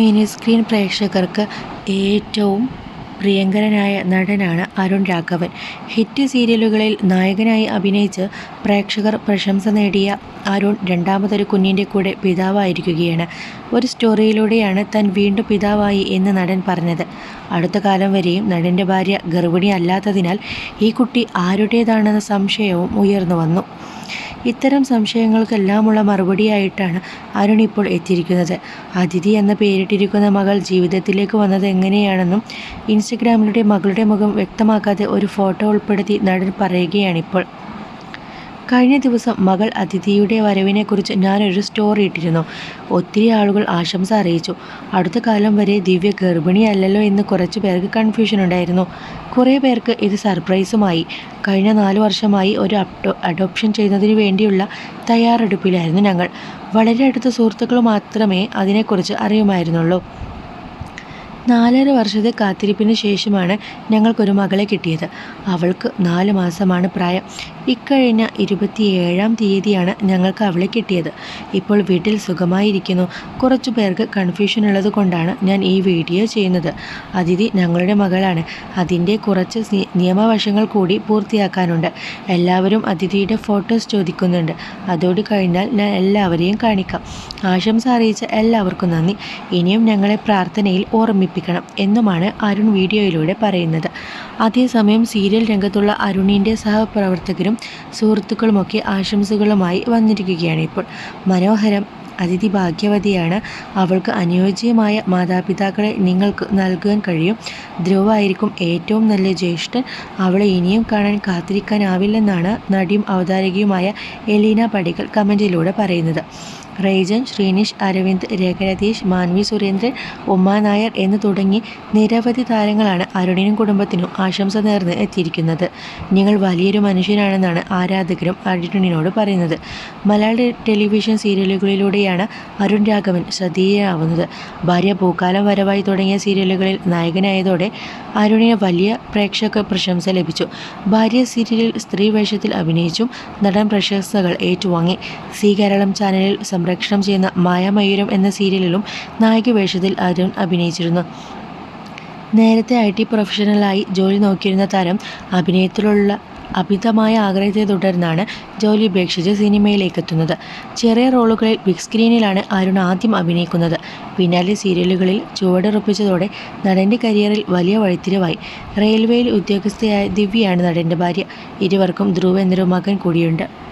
Mini screen പ്രേക്ഷകർക്ക് ഏറ്റവും പ്രിയങ്കരനായ നടനാണ് അരുൺ രാഘവൻ. ഹിറ്റ് സീരിയലുകളിൽ നായകനായി അഭിനയിച്ച് പ്രേക്ഷകർ പ്രശംസ നേടിയ അരുൺ രണ്ടാമതൊരു കുഞ്ഞിന്റെ കൂടെ പിതാവായിരിക്കുകയാണ്. ഒരു സ്റ്റോറിയിലൂടെയാണ് താൻ വീണ്ടും പിതാവായി എന്ന് നടൻ പറഞ്ഞത്. അടുത്ത കാലം വരെയും നടന്റെ ഭാര്യ ഗർഭിണി അല്ലാത്തതിനാൽ ഈ കുട്ടി ആരുടേതാണെന്ന സംശയവും ഉയർന്നു വന്നു. ഇത്തരം സംശയങ്ങൾക്കെല്ലാമുള്ള മറുപടിയായിട്ടാണ് അരുൺ ഇപ്പോൾ എത്തിയിരിക്കുന്നത്. അതിഥി എന്ന പേരിട്ടിരിക്കുന്ന മകൾ ജീവിതത്തിലേക്ക് വന്നത് എങ്ങനെയാണെന്നും ഇൻസ്റ്റഗ്രാമിലൂടെ മകളുടെ മുഖം വ്യക്തമാക്കാതെ ഒരു ഫോട്ടോ ഉൾപ്പെടുത്തി നടൻ പറയുകയാണിപ്പോൾ. കഴിഞ്ഞ ദിവസം മകൾ അതിഥിയുടെ വരവിനെക്കുറിച്ച് ഞാനൊരു സ്റ്റോറി ഇട്ടിരുന്നു. ഒത്തിരി ആളുകൾ ആശംസ അറിയിച്ചു. അടുത്ത കാലം വരെ ദിവ്യ ഗർഭിണിയല്ലല്ലോ എന്ന് കുറച്ച് പേർക്ക് കൺഫ്യൂഷൻ ഉണ്ടായിരുന്നു. കുറേ പേർക്ക് ഇത് സർപ്രൈസുമായി കഴിഞ്ഞ നാല് വർഷമായി ഒരു അപ്ഡോ അഡോപ്ഷൻ ചെയ്യുന്നതിന് വേണ്ടിയുള്ള തയ്യാറെടുപ്പിലായിരുന്നു ഞങ്ങൾ. വളരെ അടുത്ത സുഹൃത്തുക്കൾ മാത്രമേ അതിനെക്കുറിച്ച് അറിയുമായിരുന്നുള്ളൂ. നാലര വർഷത്തെ കാത്തിരിപ്പിന് ശേഷമാണ് ഞങ്ങൾക്കൊരു മകളെ കിട്ടിയത്. അവൾക്ക് നാല് മാസമാണ് പ്രായം. ഇക്കഴിഞ്ഞ ഇരുപത്തിയേഴാം തീയതിയാണ് ഞങ്ങൾക്ക് അവളെ കിട്ടിയത്. ഇപ്പോൾ വീട്ടിൽ സുഖമായിരിക്കുന്നു. കുറച്ചു പേർക്ക് കൺഫ്യൂഷൻ ഉള്ളത് കൊണ്ടാണ് ഞാൻ ഈ വീഡിയോ ചെയ്യുന്നത്. അതിഥി ഞങ്ങളുടെ മകളാണ്. അതിന്റെ കുറച്ച് നിയമവശങ്ങൾ കൂടി പൂർത്തിയാക്കാനുണ്ട്. എല്ലാവരും അതിഥിയുടെ ഫോട്ടോസ് ചോദിക്കുന്നുണ്ട്. അതോട് കഴിഞ്ഞാൽ ഞാൻ എല്ലാവരെയും കാണിക്കാം. ആശംസ അറിയിച്ച എല്ലാവർക്കും നന്ദി. ഇനിയും ഞങ്ങളെ പ്രാർത്ഥനയിൽ ഓർമ്മിപ്പിക്കണം എന്നുമാണ് അരുൺ വീഡിയോയിലൂടെ പറയുന്നത്. അതേസമയം സീരിയൽ രംഗത്തുള്ള അരുണിന്റെ സഹപ്രവർത്തകരും സുഹൃത്തുക്കളുമൊക്കെ ആശംസകളുമായി വന്നിരിക്കുകയാണ് ഇപ്പോൾ. മനോഹരം അതിഥി ഭാഗ്യവതിയാണ് അവൾക്ക് അനുയോജ്യമായ മാതാപിതാക്കളെ നിങ്ങൾക്ക് നൽകാൻ കഴിയും. ധ്രുവായിരിക്കും ഏറ്റവും നല്ല ജ്യേഷ്ഠൻ. അവളെ ഇനിയും കാണാൻ കാത്തിരിക്കാനാവില്ലെന്നാണ് നടിയും അവതാരകയുമായ എലീന പടികൾ കമന്റിലൂടെ പറയുന്നത്. റേജൻ ശ്രീനിഷ് അരവിന്ദ് രഘരതീഷ് മാൻവി സുരേന്ദ്രൻ ഉമ്മ നായർ എന്ന് തുടങ്ങി നിരവധി താരങ്ങളാണ് അരുണിനും കുടുംബത്തിനും ആശംസ നേർന്ന് എത്തിയിരിക്കുന്നത്. നിങ്ങൾ വലിയൊരു മനുഷ്യനാണെന്നാണ് ആരാധകരും അരുണിനോട് പറയുന്നത്. മലയാള ടെലിവിഷൻ സീരിയലുകളിലൂടെയാണ് അരുൺ രാഘവൻ ശ്രദ്ധേയനാവുന്നത് ഭാര്യ പൂക്കാലം വരവായി തുടങ്ങിയ സീരിയലുകളിൽ നായകനായതോടെ അരുണിന് വലിയ പ്രേക്ഷക പ്രശംസ ലഭിച്ചു. ഭാര്യ സീരിയലിൽ സ്ത്രീ വേഷത്തിൽ അഭിനയിച്ചും നടൻ പ്രശംസകൾ ഏറ്റുവാങ്ങി. സി കേരളം ചാനലിൽ സംപ്രേക്ഷണം ചെയ്യുന്ന മായാമയൂരം എന്ന സീരിയലിലും നായിക വേഷത്തിൽ അരുൺ അഭിനയിച്ചിരുന്നു. നേരത്തെ ഐ ടി പ്രൊഫഷണലായി ജോലി നോക്കിയിരുന്ന താരം അഭിനയത്തിലുള്ള അമിതമായ ആഗ്രഹത്തെ തുടർന്നാണ് ജോലി ഉപേക്ഷിച്ച് സിനിമയിലേക്ക് എത്തുന്നത്. ചെറിയ റോളുകളിൽ ബിഗ് സ്ക്രീനിലാണ് അരുൺ ആദ്യം അഭിനയിക്കുന്നത്. പിന്നാലെ സീരിയലുകളിൽ ചുവടുറപ്പിച്ചതോടെ നടന്റെ കരിയറിൽ വലിയ വഴിത്തിരിവായി. റെയിൽവേയിൽ ഉദ്യോഗസ്ഥയായ ദിവ്യയാണ് നടന്റെ ഭാര്യ. ഇരുവർക്കും ധ്രുവ എന്നൊരു മകൻ കൂടിയുണ്ട്.